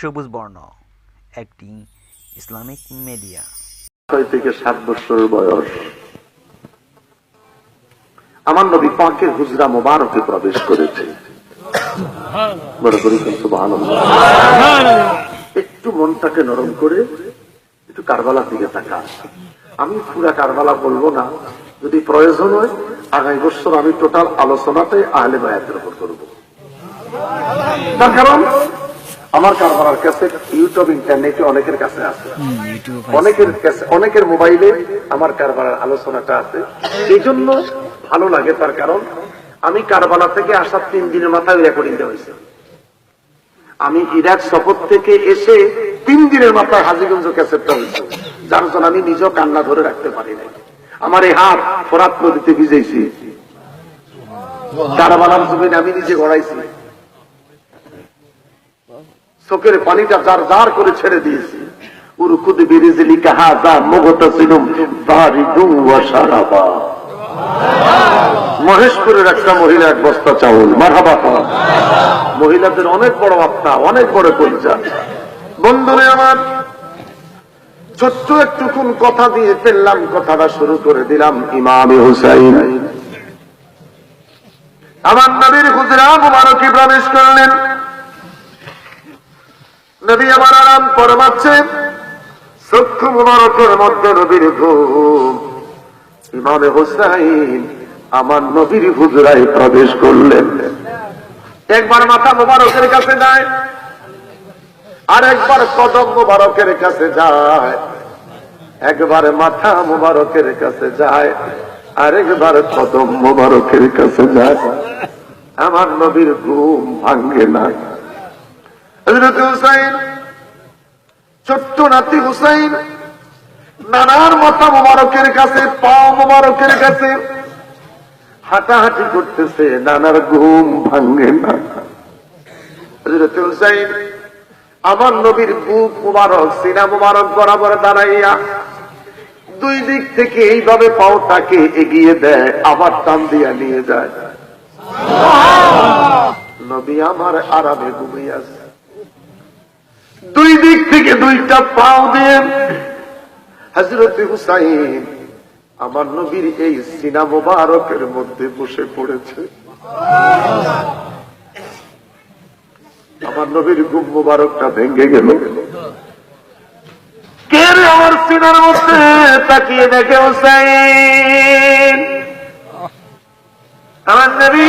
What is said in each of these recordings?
সবুজ বর্ণ, একটি ইসলামিক মিডিয়া। ছয় থেকে সাত বছর বয়স। আমার নবী পাকের হুজরা মোবারকে প্রবেশ করেছে। একটু মনটাকে নরম করে একটু কারবালার দিকে তাকা আমি পুরা কারবালা বলব না, যদি প্রয়োজন হয় আগামী বছর আমি টোটাল আলোচনাতে আহলে বায়াতের উপর করব। তার কারণ আমার কারবালার কাছে ইউটিউব ইন্টারনেটে অনেকের কাছে আছে। অনেকের কাছে অনেকের মোবাইলে আমার কারবালার আলোচনাটা আছে। এই জন্য ভালো লাগে তার কারণ আমি কারবালা থেকে আসার তিন দিনের মাথায় রেকর্ডিং দেওয়া হয়েছে। আমি ইরাক সফর থেকে এসে তিন দিনের মাথায় হাজিগঞ্জ ক্যাসেটটা হয়েছে। যার জন্য আমি নিজেও কান্না ধরে রাখতে পারি নাই। আমার এই হাত ফোরাত নদীতে ভিজেছি কারবালার জমিনে আমি নিজে গড়াইছি। চোখের পানিটা যার যার করে ছেড়ে দিয়েছি। উরকুদ বিরিজলি কাহা যা মুগতাসিলুম বারিদুম ওয়া শারাবা। মহেশপুরের একটা মহিলা এক বস্তা চাউল। মারহাবা মহিলাদের অনেক বড় আত্মা অনেক বড় পরিচা বন্ধুরে আমার, ছোট্ট একটুকুন কথা দিয়ে ফেললাম, কথাটা শুরু করে দিলাম ইমামে হুসাইন। আমার নবীর হুজরা মুবারকে প্রবেশ করলেন। নবী আমার আরাম ফরমাচ্ছেন চক্ষু মুবারকের মধ্যে নবীর ঘুম। ইমামে হুসাইন আমার নবীর হুজরায় প্রবেশ করলেন। একবার মাথা মুবারকের কাছে যায় আর একবার কদম মুবারকের কাছে যায়। একবার মাথা মুবারকের কাছে যায়, আরেকবার কদম মুবারকের কাছে যায়। আমার নবীর ঘুম ভাঙ্গে না। হজরত হুসাইন ছোট্ট নাতি হুসাইন নানার মাথা মোবারকের কাছে পা মোবারকের কাছে হাঁটাহাঁটি করতেছে নানার ঘুম ভাঙ্গে না। হজরত হুসাইন আমার নবীর বুক মুবারক সিনা মুবারক বরাবর দাঁড়াইয়া দুই দিক থেকে এইভাবে পাওটাকে এগিয়ে দেয় আবার টান দিয়া নিয়ে যায়। নবী আমার আরামে ঘুমিয়ে আছে। দুই দিক থেকে দুইটা পাও দিয়ে হজরত হুসাইন আমার নবীর এই সিনা মোবারকের মধ্যে বসে পড়েছে। আমার নবীর ঘুম মোবারকটা ভেঙে গেল। কে রে আমার সিনার মধ্যে? তাকিয়ে দেখে হুসাইন। আমার নবী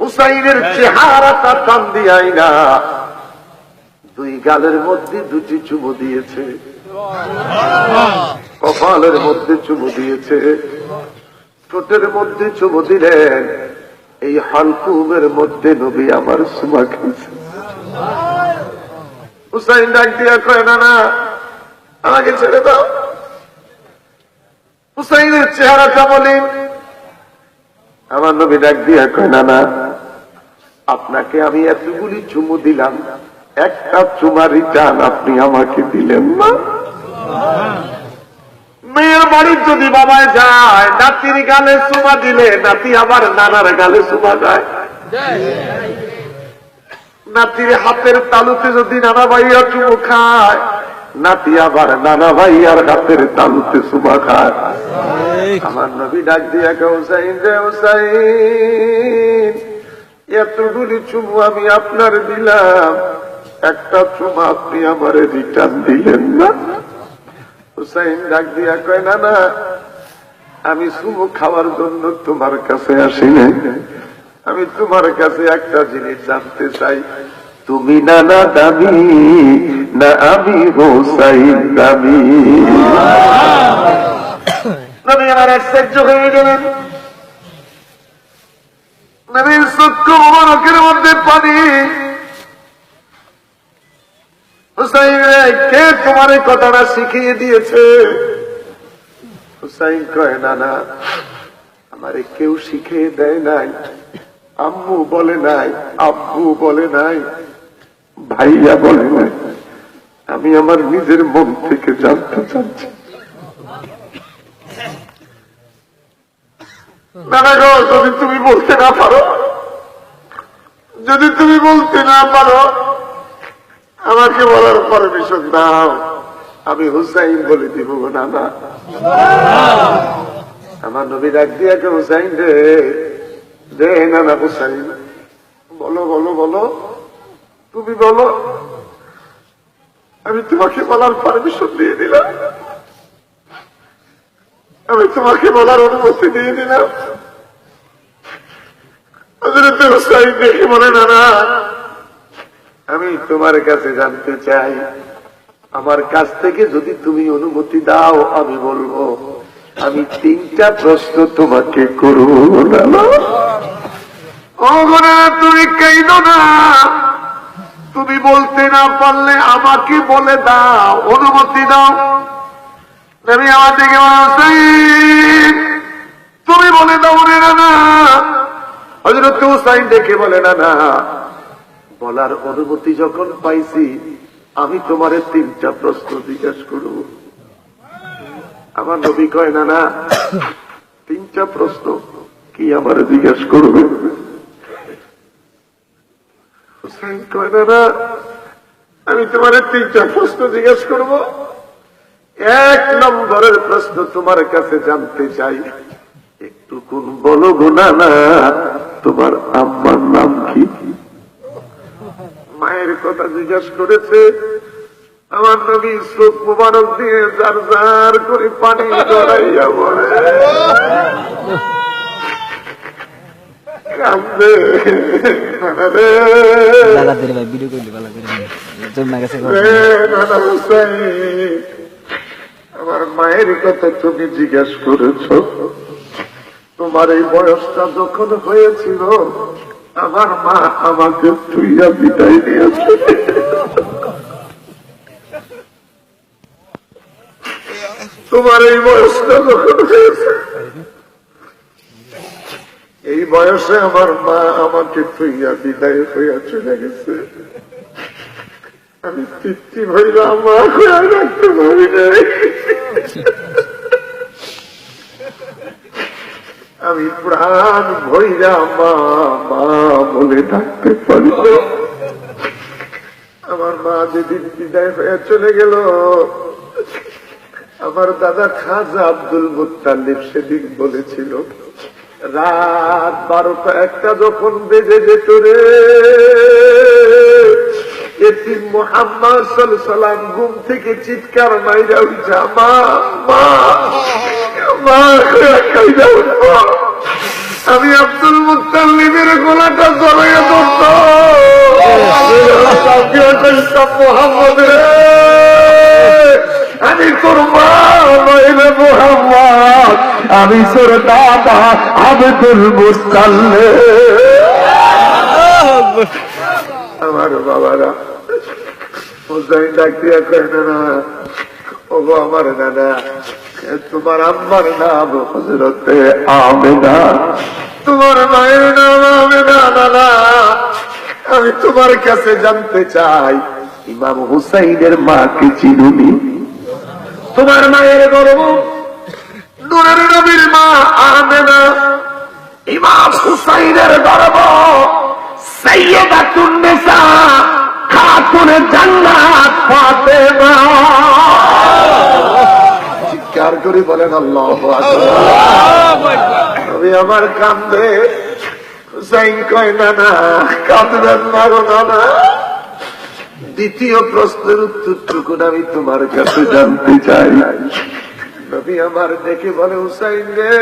হুসাইনের চেহারাটা টান দিয়াই না। দুই গালের মধ্যে দুটি চুমু দিয়েছে। কপালের মধ্যে চুমু দিয়েছে। ঠোঁটের মধ্যে চুমু দিলেন। এই হালকুমের মধ্যে নবী আমার সুমা খেয়েছে। হুসাইন ডাক দিয়া কয় না না আমাকে ছেড়ে দাও। হুসাইনের চেহারাটা বলেন। আমার নবী ডাক দিয়া কয় না না আপনাকে আমি এতগুলি চুমু দিলাম। একটা চুমারি চান আপনি আমাকে দিলেন না। মেয়ের বাড়ির যদি বাবায় যায়, নাতির গালে চুমা দিলে, নাতি আবার নানার গালে চুমা যায় নাতির হাতের তালুতে যদি নানা ভাইয়া চুমু খায়, নাতি আবার নানা ভাইয়ার হাতের তালুতে চুমা খায়। আমার নবী ডাক দিয়া কে, হুসাইন রে, হুসাইন, এতগুলি চুমু আমি আপনার দিলাম। একটা চুমা আপনি আমার রিটার্ন দিলেন না। হুসাইন ডাক দিয়া কয়, না না, আমি চুমু খাওয়ার জন্য তোমার কাছে আসি নাই। আমি তোমার কাছে একটা জিনিস জানতে চাই। তুমি না না, দামি, না আমি হোসাইন দামি? নবী আমার আশ্চর্য হয়ে গেলেন। নবীর চক্ষু মধ্যে পানি কে তোমার কথাটা শিখিয়ে দিয়েছে। হুসাইন কয়, না না কেউ শিখিয়ে দেয় নাই। আম্মু বলে নাই, আব্বু বলে নাই, ভাইয়া বলে নাই। আমি আমার নিজের মন থেকে জানতে চাচ্ছি। নানা গো, যদি তুমি বলতে না পারো, যদি তুমি বলতে না পারো আমাকে বলার পারমিশন দাও। আমি হুসাইন বলে দিব নানা। আমার নবী ডাক দিয়ে হুসাইন রে? দে নানা হুসাইন। বলো বলো বলো। তুমি বলো। আমি তোমাকে বলার পারমিশন দিয়ে দিলাম। আমি তোমাকে বলার অনুমতি দিয়ে দিলাম। হযরত হুসাইন দেখে বলে না না আমি তোমার কাছে জানতে চাই। আমার কাছ থেকে যদি তুমি অনুমতি দাও, আমি বলব, আমি তিনটা প্রশ্ন তোমাকে করব তুমি না। তুমি বলতে না পারলে আমাকে বলে দাও, অনুমতি দাও। আমি আমার দিকে তুমি বলে দাও না হজরত হুসাইন দেখে বলে না না বলার অনুমতি যখন পাইছি, আমি তোমারে তিনটা প্রশ্ন জিজ্ঞেস করব। আমার নবী কয়, না না, তিনটা প্রশ্ন কি আমার জিজ্ঞেস করবে? আমি তোমার তিনটা প্রশ্ন জিজ্ঞেস করব। এক নম্বরের প্রশ্ন তোমার কাছে জানতে চাই। একটু কোন বলো গোনা না, তোমার কি মায়ের কথা জিজ্ঞাস করেছে আমার নবী চোখ মুবারক দিয়ে যার যার করে পানি জড়াইয়া বলে আমার মায়ের কথা তুমি জিজ্ঞেস করেছ। তোমার এই বয়সটা যখন হয়েছিল আমার মা আমাকে তুইয়া বিদায় দিয়েছে। তোমার এই বয়সটা যখন হয়েছে? এই বয়সে আমার মা আমাকে তুইয়া বিদায় হইয়া চলে গেছে। আমি তৃপ্তি ভইরা মা হইয়া রাখতে পারি নাই। আমি প্রাণ ভইরা মা মা বলে ডাকতে পারি আমার মা যেদিন বিদায় হয়ে চলে গেল, আমার দাদা খাজা আব্দুল মুত্তালিব সেদিন বলেছিল, রাত বারোটা একটা যখন বেজে যেত রে এটি মোহাম্মদ সাল্লাম ঘুম থেকে চিৎকার মাইরা উঠা, মা মা আমি আব্দুল মুত্তালিবের গোলাটা জড়াইয়া ধরত আমি তোর মোহাম্মদ, আমি তোর দাদা আব্দুল মুস্তাল্লে আমার বাবারা হুসাইন ডাকিয়া কয় না না ওগো আমার এ তোমার আম্মার নাম হজরতে আমেনা। তোমার মায়ের নাম আমেনা নানা আমি তোমার কাছে জানতে চাই, ইমাম হুসাইনের মাকে চিনুনি তোমার মায়ের গর্ব, নূরের নবীর মা আমেনা। ইমাম হুসাইনের গর্ব সৈয়দাতুন নিসা করে বলেন আল্লাহ আমি আমার কান্দে হুসাইন কয় না না কাঁদবেন না গো না দ্বিতীয় প্রশ্নের উত্তরটুকুন আমি তোমার কাছে জানতে চাই। নবী আমার দেখে বলে হুসাইন রে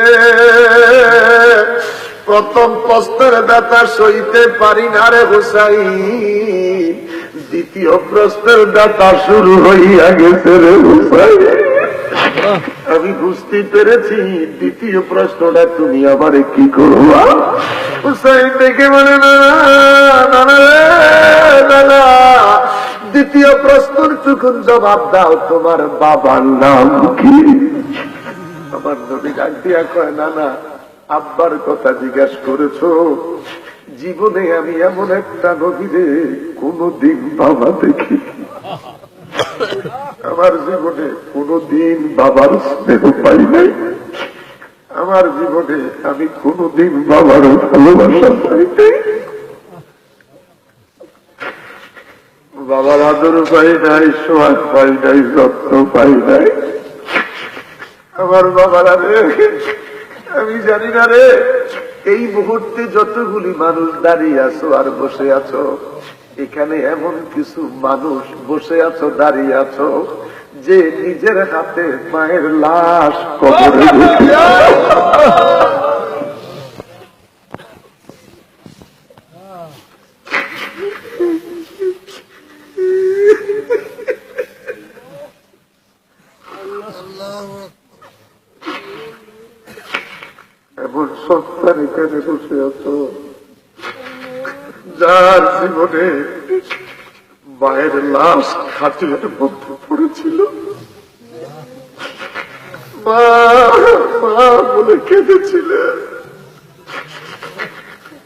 প্রথম প্রশ্নের দাতা সইতে পারি না রে হুসাইন। দ্বিতীয় প্রশ্নের দাতা শুরু হইয়া গেছে রে হুসাইন। আমি বুঝতে পেরেছি দ্বিতীয় প্রশ্নটা তুমি আমারে কি করবা হুসাইন দেখে বলে না না, না, না, না। দ্বিতীয় প্রশ্নের টুকুন জবাব দাও তোমার বাবার নাম কি? আমার নবী ডাক দিয়া কয় না না আব্বার কথা জিজ্ঞাসা করেছ। জীবনে আমি এমন একটা নবীরে কোনদিন বাবা দেখি আমার জীবনে কোনদিন বাবার স্নেহ পাই নাই। আমার জীবনে আমি কোনদিন বাবার ভালোবাসা পাই নাই। বাবার আদর পাই নাই সোয়াদ পাই নাই, যত্ন পাই নাই। আমার বাবারা রে আমি জানি না রে, এই মুহূর্তে যতগুলি মানুষ দাঁড়িয়ে আছো আর বসে আছো এখানে এমন কিছু মানুষ বসে আছো দাঁড়িয়ে আছো যে নিজের হাতে মায়ের লাশ কবরে এমন সন্তান এখানে যার জীবনে মায়ের লাশ খাটিয়ার মধ্যে পড়েছিল। মা মা বলে কেঁদেছিল।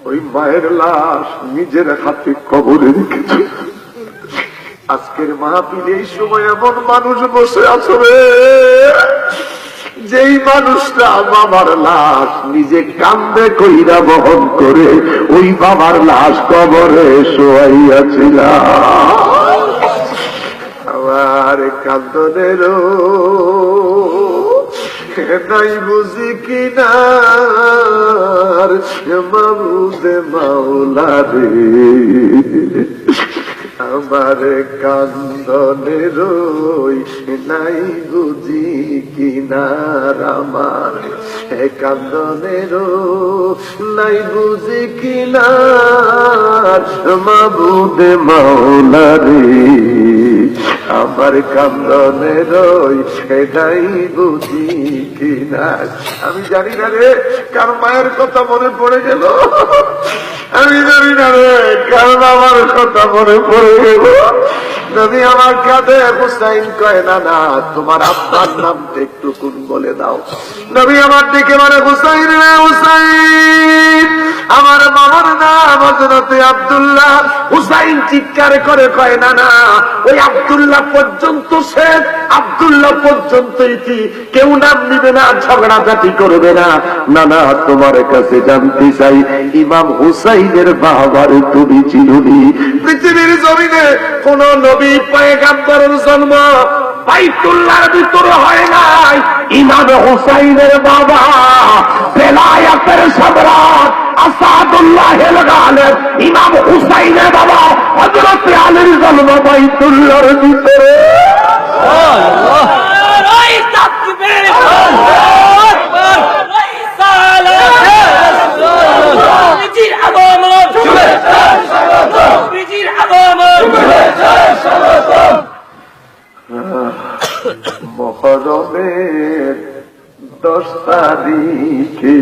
ওই মায়ের লাশ নিজের হাতে কবরে রেখেছে আজকের মাহফিল এই সময় এমন মানুষ বসে আছে যেই মানুষটা বাবার লাশ নিজে কান্দে কইরা বহন করে, ওই বাবার লাশ কবরে শোয়াইয়াছিল। আমার কান্দনের নাই বুঝি কিনার মামুদে মাওলা রে। আমার কান্দনের নাই বুঝি কিনার আমার। কান্দনের নাই বুঝি কিনার মাবুদে মাওলা রে আমার কান্দনের সেটাই বুঝি কিনার আমি জানি না রে, কার মায়ের কথা মনে পড়ে গেল? আমি জানি না রে কারণ আমার কথা মনে পড়ে গেল? নবী আমার কাঁধে হুসাইন কয়, না না, তোমার আব্বার নামটা একটু কোন বলে দাও। নবী আমার দিকে মানে হুসাইন রে, হুসাইন! আমার মামার নাম হজরতে আব্দুল্লাহ। হুসাইন চিৎকার করে কয়, না না, ওই আব্দুল্লাহ পর্যন্ত শেষ আব্দুল্লাহ পর্যন্ত ইতি কেউ নাম নিবে না, ঝগড়াঝাটি করবে না। না না, তোমার কাছে জানতে চাই, ইমাম হুসাইনের বাবার তুমি চিনুনি? পৃথিবীর জমিনে কোন নবী পয়গাম্বরের জন্ম বাইতুল্লাহর ভিতরে হয় নাই। ইমাম হুসাইনের বাবা বেলায়াতের সম্রাট আসাদুল্লাহ গালেব ইমাম হুসাইনের বাবা হজরত আলীর জন্ম বাইতুল্লাহর ভিতরে। মহরমের দশ তারিখে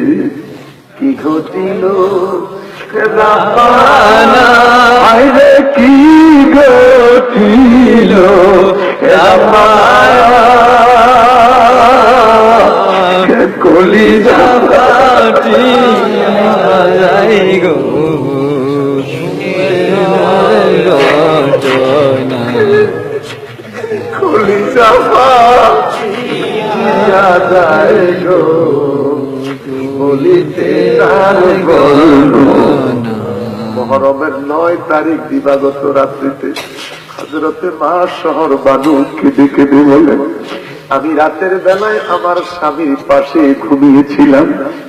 ঘটিল আরে কি ঘটিল কলি যাবাটি যাই গো। রটনা কলি যাবা যায় গো। মহরমের নয় তারিখ দিবাগত রাত্রিতে হজরতে মা শহর বানু কেঁদে কেঁদে বলেন আমি রাতের বেলায় আমার স্বামীর পাশে ঘুমিয়েছিলাম।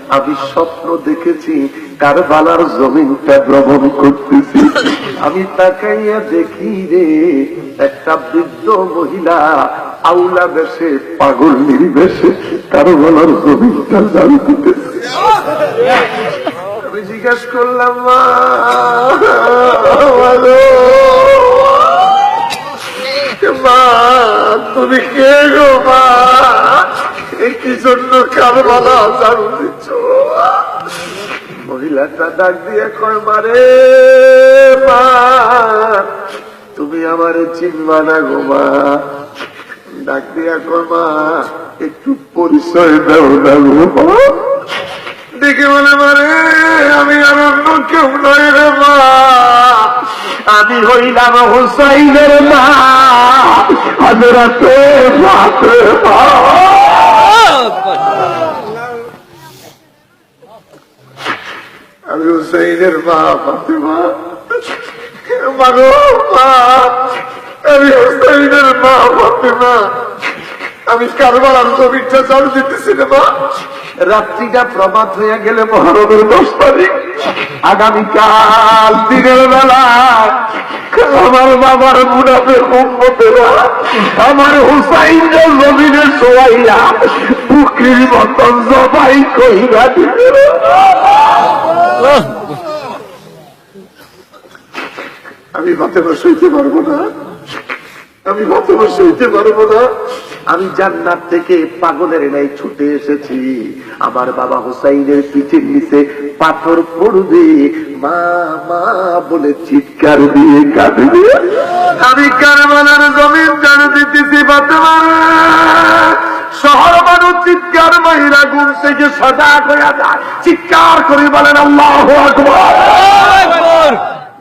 আমি স্বপ্ন দেখেছি কারবালার জমিনটা ভ্রমণ করতেছি। আমি তাকাইয়া দেখি রে, একটা বৃদ্ধ মহিলা আউলা বেশে পাগল নির্বেশে কারবালার জমিনটা জানতেছে আমি জিজ্ঞেস করলাম, মা। তুমি কে গো, মা? কি জন্য কার বলা জানু দিচ্ছ? মহিলাটা ডাক দিয়ে কয় মারে মা, তুমি আমার চিনবা না গো, মা। ডাক দিয়া কয় একটু পরিচয় দাও না দেখে মনে মারে আমি আর অন্য কেউ নয় রে, মা। আমি হইলাম হুসাইনের মা। হাজরাতে আমি হুসাইনের মা, ফাতেমা। মাগো মা। মা ফাতেমা আমি কারবার রাত্রিটা প্রভাত হয়ে গেলে মহারমের দশ তারিখ। আগামীকাল দিনের বেলা আমার বাবার মুনাফে উম্মতেরা আমার হুসাইন জমিনে শোয়াইয়া বুকির মতন জবাই কইরা আমি মাথে বসাইতে পারব না। আমি মাথে বসাইতে পারব না। আমি জান্নাত থেকে পাগলের নাই ছুটে এসেছি। আমার বাবা হুসাইনের পিঠের নিচে পাথর পড়বে। মা মা বলে চিৎকার দিয়ে কাঁদবে। আমি কারবালার জমিন জানে দিতেছি বাতমা শহর মানুষ চিৎকার মহিলা ঘুম থেকে সজাগ হয়ে যায়। চিৎকার করে বলেন আল্লাহ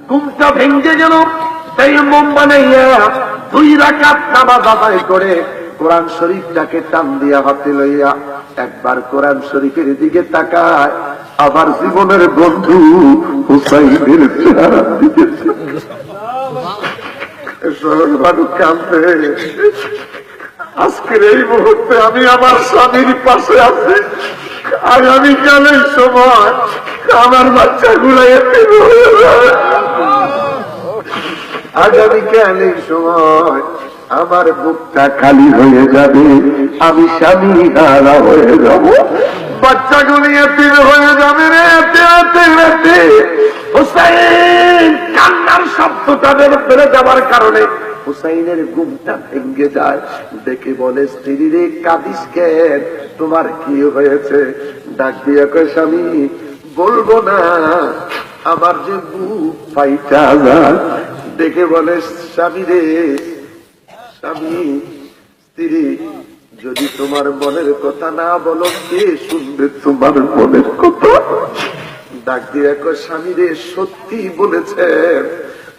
ঘুমটা ভেঙে গেল। তাই মোম বানাইয়া দুই রাকাত নামাজ আদায় করে কোরআন শরীফটাকে টান দিয়া হাতে লইয়া একবার কোরআন শরীফের দিকে তাকায় আবার জীবনের বন্ধু হুসাইনের চেহারা দিকে আজকের এই মুহূর্তে আমি আমার স্বামীর পাশে আছি। আগামীকালের সময় আমার বাচ্চাগুলো এতিম হয়ে যাবে। আগামীকালের সময় আমার বুকটা খালি হয়ে যাবে, আমি স্বামী হারা হয়ে যাব। বাচ্চাগুলি এতিম হয়ে যাবে রে এতে এতে এতে হুসাইন, কান্নার শব্দটা বের বেড়ে যাবার কারণে হুসাইনের ঘুমটা ভেঙ্গে যায়। দেখে বলে, স্ত্রী রে, কাঁদিস তোমার কি হয়েছে? ডাক দিয়ে কয়, স্বামী, বলব না, আমার যে বুক পাইটা যায় দেখে বলে, স্বামী রে, স্বামী, স্ত্রী, যদি তোমার মনের কথা না বলো, কে শুনবে তোমার মনের কথা? ডাক দিয়ে স্বামী রে সত্যি বলেছেন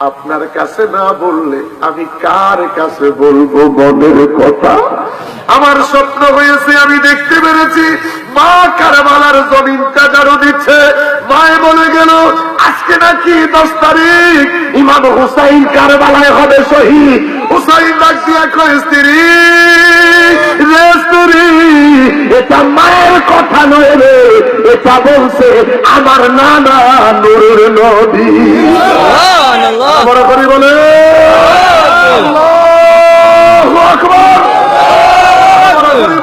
আপনার কাছে না বললে আমি কার কাছে বলব মনের কথা? আমার স্বপ্ন হয়েছে, আমি দেখতে পেরেছি, মা কারবালার জমিনটা জানো দিচ্ছে। মায়ে বলে গেল, আজকে নাকি দশ তারিখ, ইমাম হুসাইন কারবালায় হবে শহীদ। হুসাইন ডাক দিয়া স্ত্রী এটা মায়ের কথা নয় রে এটা বলছে আমার নানা নুরুর নদী বড় করে বলে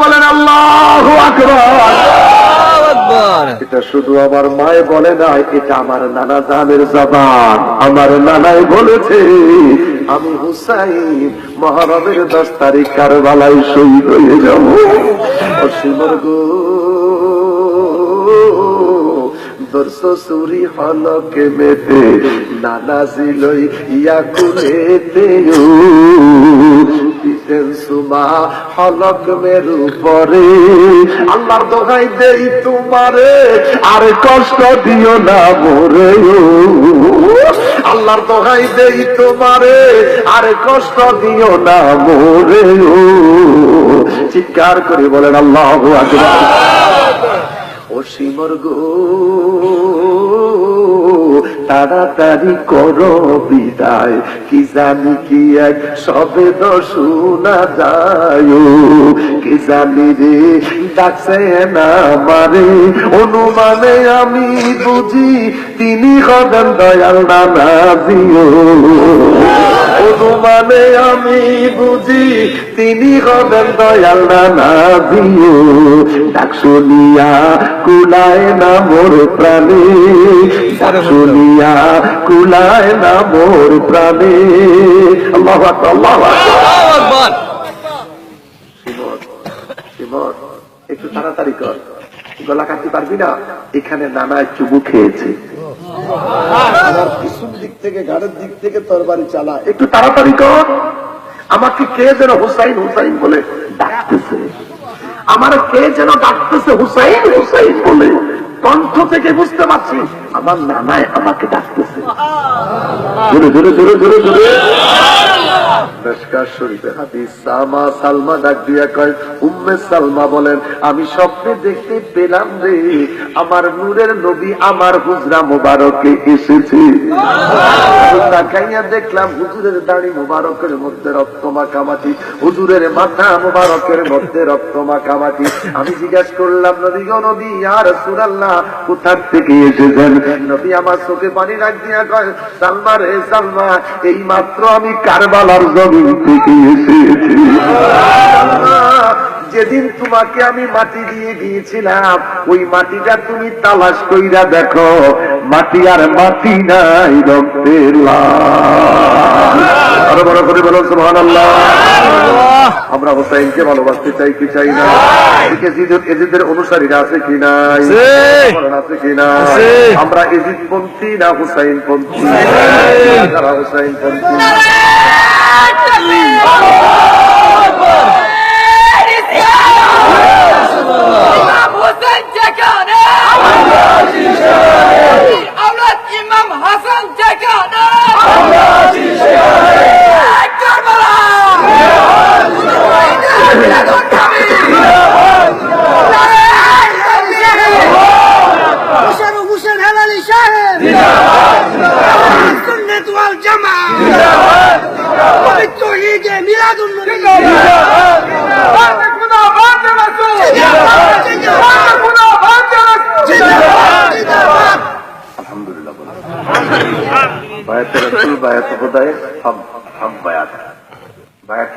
বলেন আল্লাহ আকবার। এটা শুধু আমার মায় বলে নাই, এটা আমার নানা জানের জবান। আমার নানাই বলেছে, আমি হুসাইন মহারবের দশ তারিখ কারবালায় শহীদ হয়ে যাব। অসীমর গো দর্শ সুরি হলকে মেতে, নানা জিলই ইয়া কুলেতে দিতেন সুমা হলক মেরু পরে। আল্লাহর দোহাই দেই তোমারে, আর কষ্ট দিও না মোরে। আল্লাহর দোহাই দেই তোমারে, আর কষ্ট দিও না মোরে। চিৎকার করে বলেন আল্লাহ আকবার। অসীমর গো তাড়াতাড়ি করো বিদায়। কি জানি কি এক সবে তো শোনা যায় কি জানি রে, ডাকছে না মারে অনুমানে আমি বুঝি তিনি হবেন দয়াল নানা দিও অনুমানে আমি বুঝি তিনি হবেন দয়াল নানা দিও ডাক শুনিয়া কুলায় না মোর প্রাণে। ডাক শুনিয়া কুলায় না মোর প্রাণে। আল্লাহু আকবার, আল্লাহু একটু তাড়াতাড়ি কর। গলা কাটতে পারবি না? এখানে নানা চুবু খেয়েছে। আমার পিছন দিক থেকে ঘাড়ের দিক থেকে তরবারি চালা। একটু তাড়াতাড়ি কর। আমাকে কে যেন হুসাইন হুসাইন বলে ডাকতেছে। আমার কে যেন ডাকতেছে হুসাইন হুসাইন বলে। কণ্ঠ থেকে বুঝতে পারছি আমার নানায় আমাকে ডাকতেছে। জোরে জোরে জোরে জোরে জোরে আমি স্বপ্নে দেখতে পেলাম রে আমার নূরের নবী আমার হুজরা মোবারকে এসেছে দেখলাম হুজুরের দাড়ি মোবারকের মধ্যে রক্ত মাখামাটি হুজুরের মাথা মোবারকের মধ্যে রক্ত মাখামাটি আমি জিজ্ঞাসা করলাম নবী গো নবী আর সুরাল্লাহ কোথার থেকে এসেছেন নবী আমার চোখে পানি রাখ দিয়া কয়, সালমা রে সালমা, এই মাত্র আমি কারবালার জমিন থেকে এসেছি যেদিন তোমাকে আমি মাটি দিয়ে দিয়েছিলাম ওই মাটিটা তুমি তালাশ কইরা দেখো মাটি আর মাটি নাই রক্তের আরও বড় করে বলো সুহান আমরা হোসাইনকে ভালোবাসতে চাই কি চাই না? এজিদের- এজিদের অনুসারীরা আছে কি নাই? বলেন আছে কি না আমরা এজিদ পন্থী না হুসাইন পন্থী যারা হুসাইন পন্থী Oh.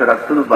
será tudo